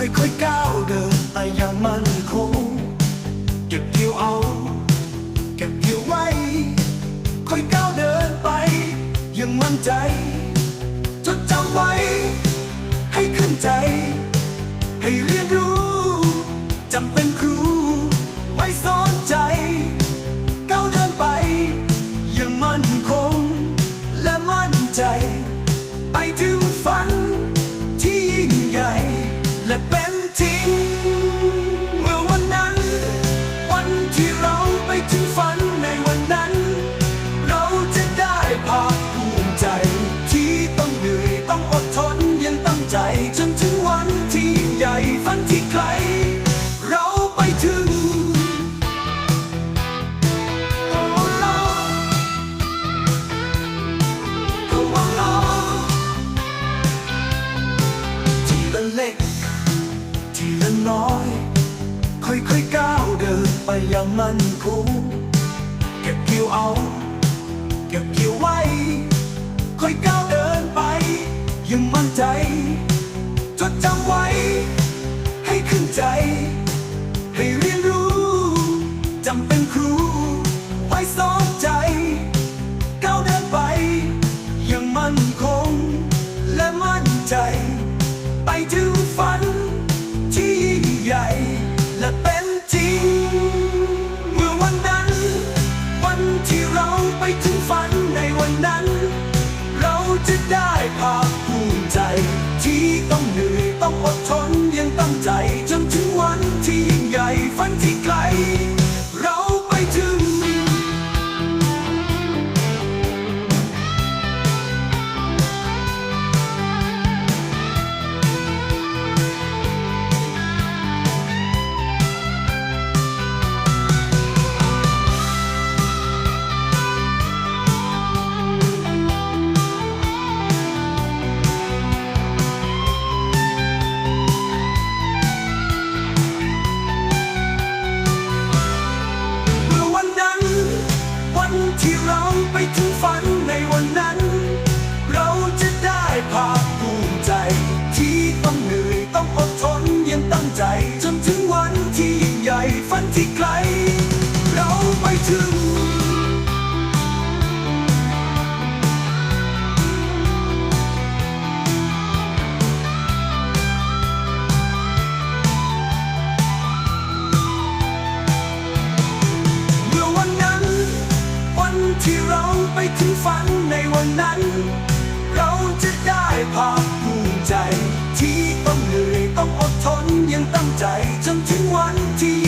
ค่อยๆก้าวเดินไปอย่างมั่นคงเก็บเกี่ยวเอา เก็บเกี่ยวไว้ ค่อยก้าวเดินไปอยังมั่นใจ จดจำไว้ ให้ขึ้นใจ ให้เรียนรู้จำเป็น น้อย ค่อยๆก้าวเดินไปอย่างมั่นคงเก็บเกี่ยวเอา เก็บเกี่ยวไว้ ค่อยก้าวเดินไปยังมั่นใจ จดจำไว้ ให้ขึ้นใจ ให้เรียนรู้จำเป็นครู ไว้สอนใจก้าวเดินไปยังมั่นคง ถึงฝันในวันนั้น เราจะได้ภาคภูมิใจ ที่ต้องเหนื่อยต้องอดทนยังตั้งใจจนถึงวันที่